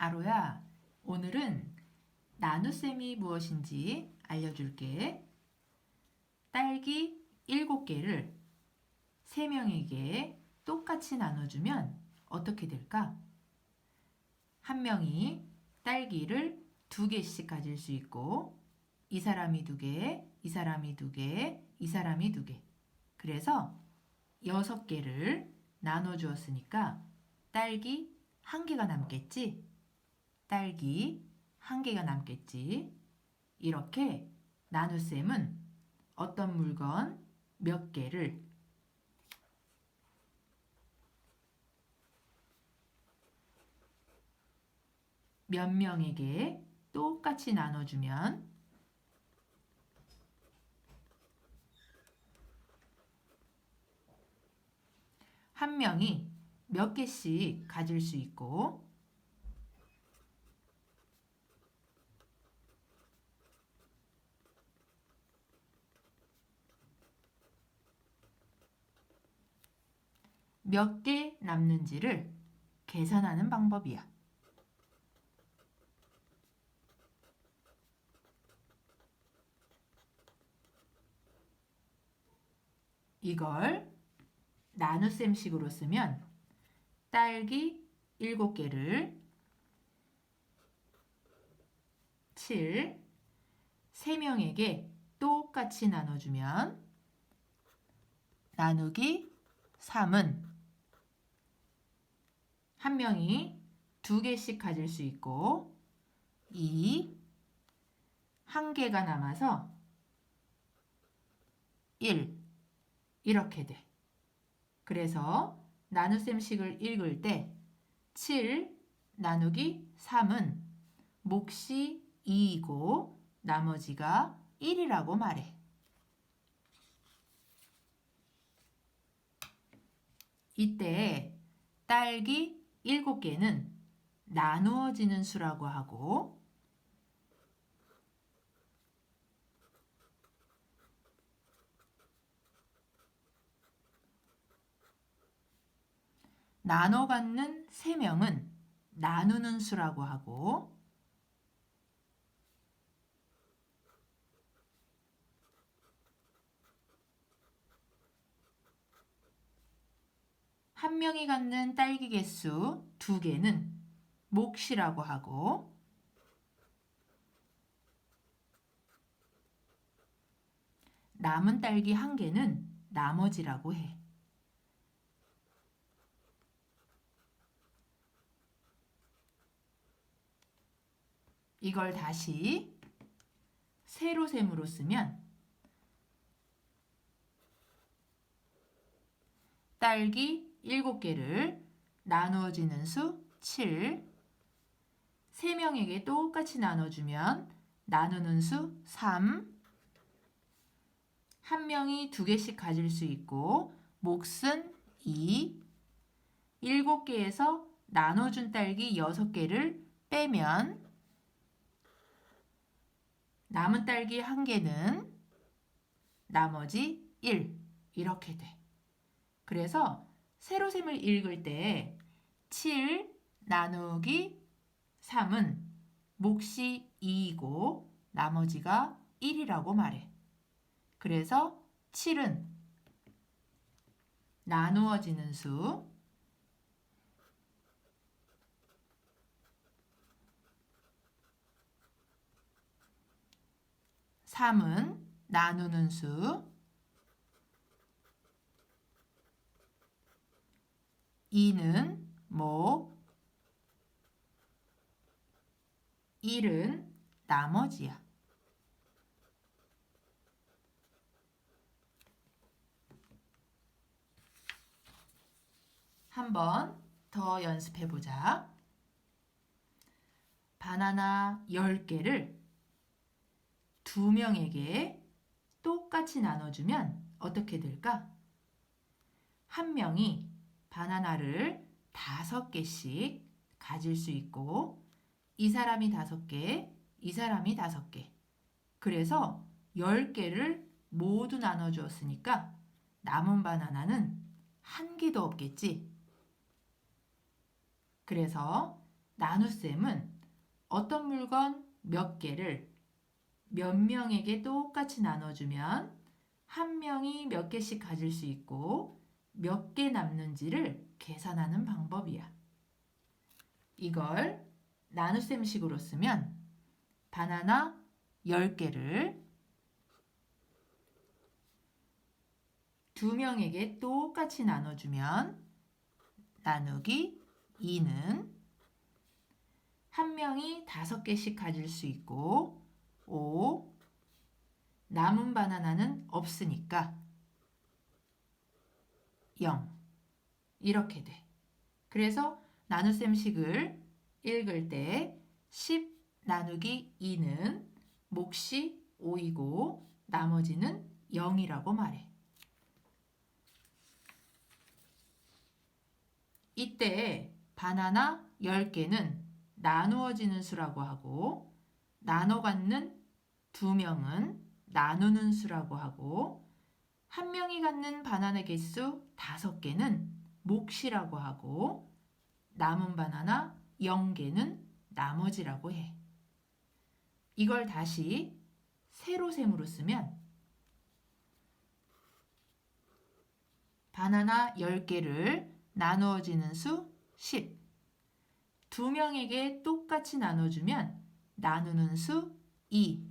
아로야, 오늘은 나눗셈이 무엇인지 알려줄게. 딸기 7개를 3명에게 똑같이 나눠주면 어떻게 될까? 한 명이 딸기를 2개씩 가질 수 있고, 이 사람이 2개, 이 사람이 2개, 이 사람이 2개. 그래서 6개를 나눠 주었으니까 딸기 1개가 남겠지? 딸기 한 개가 남겠지. 이렇게 나눗셈은 어떤 물건 몇 개를? 몇 명에게 똑같이 나눠주면? 한 명이 몇 개씩 가질 수 있고 몇 개 남는지를 계산하는 방법이야. 이걸 나눗셈식으로 쓰면 딸기 7개를 7 3명에게 똑같이 나눠주면 나누기 3은 한 명이 두 개씩 가질 수 있고 2, 한 개가 남아서 1 이렇게 돼. 그래서 나눗셈식을 읽을 때 7 나누기 3은 몫이 2이고 나머지가 1이라고 말해. 이때 딸기 7개는 나누어지는 수라고 하고 나눠 갖는 3명은 나누는 수라고 하고 한 명이 갖는 딸기 개수 두 개는 몫이라고 하고 남은 딸기 한 개는 나머지라고 해. 이걸 다시 세로셈으로 쓰면 딸기 7개를 나누어지는 수 7, 3명에게 똑같이 나눠주면 나누는 수 3, 한 명이 두 개씩 가질 수 있고 몫은 2, 7개에서 나눠준 딸기 6개를 빼면 남은 딸기 1개는 나머지 1 이렇게 돼. 그래서 세로셈을 읽을 때 7 나누기 3은 몫이 2이고 나머지가 1이라고 말해. 그래서 7은 나누어지는 수 3은 나누는 수 2는 목 1은 나머지야. 한 번 더 연습해 보자. 바나나 10개를 두 명에게 똑같이 나눠주면 어떻게 될까? 한 명이 바나나를 다섯 개씩 가질 수 있고 이 사람이 다섯 개, 이 사람이 다섯 개. 그래서 열 개를 모두 나눠 주었으니까 남은 바나나는 한 개도 없겠지. 그래서 나눗셈은 어떤 물건 몇 개를 몇 명에게 똑같이 나눠주면 한 명이 몇 개씩 가질 수 있고 몇 개 남는지를 계산하는 방법이야. 이걸 나눗셈식으로 쓰면 바나나 10개를 두 명에게 똑같이 나눠주면 나누기 2는 한 명이 다섯 개씩 가질 수 있고 5 남은 바나나는 없으니까 0 이렇게 돼. 그래서 나눗셈식을 읽을 때 10 나누기 2는 몫이 5이고 나머지는 0이라고 말해. 이때 바나나 10개는 나누어지는 수라고 하고 나눠 갖는 두 명은 나누는 수라고 하고 한 명이 갖는 바나나 개수 다섯 개는 몫이라고 하고 남은 바나나 0개는 나머지라고 해. 이걸 다시 세로셈으로 쓰면 바나나 10개를 나누어지는 수 10. 두 명에게 똑같이 나눠주면 나누는 수 2.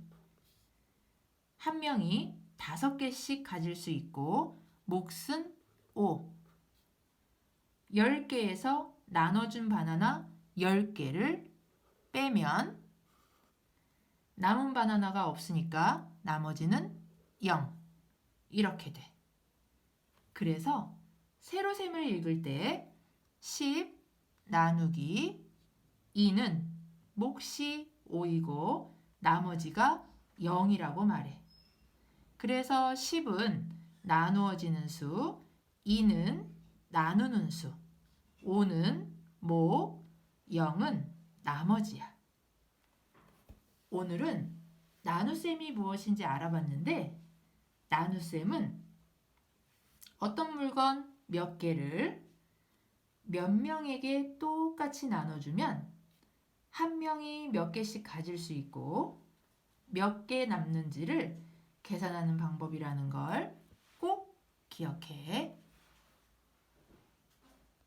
한 명이 다섯 개씩 가질 수 있고 몫은 5. 10개에서 나눠준 바나나 10개를 빼면 남은 바나나가 없으니까 나머지는 0. 이렇게 돼. 그래서 세로셈을 읽을 때 10 나누기 2는 몫이 5이고 나머지가 0이라고 말해. 그래서 10은 나누어지는 수, 2는 나누는 수, 5는 목, 0은 나머지야. 오늘은 나눗셈이 무엇인지 알아봤는데 나눗셈은 어떤 물건 몇 개를 몇 명에게 똑같이 나눠주면 한 명이 몇 개씩 가질 수 있고 몇 개 남는지를 계산하는 방법이라는 걸 꼭 기억해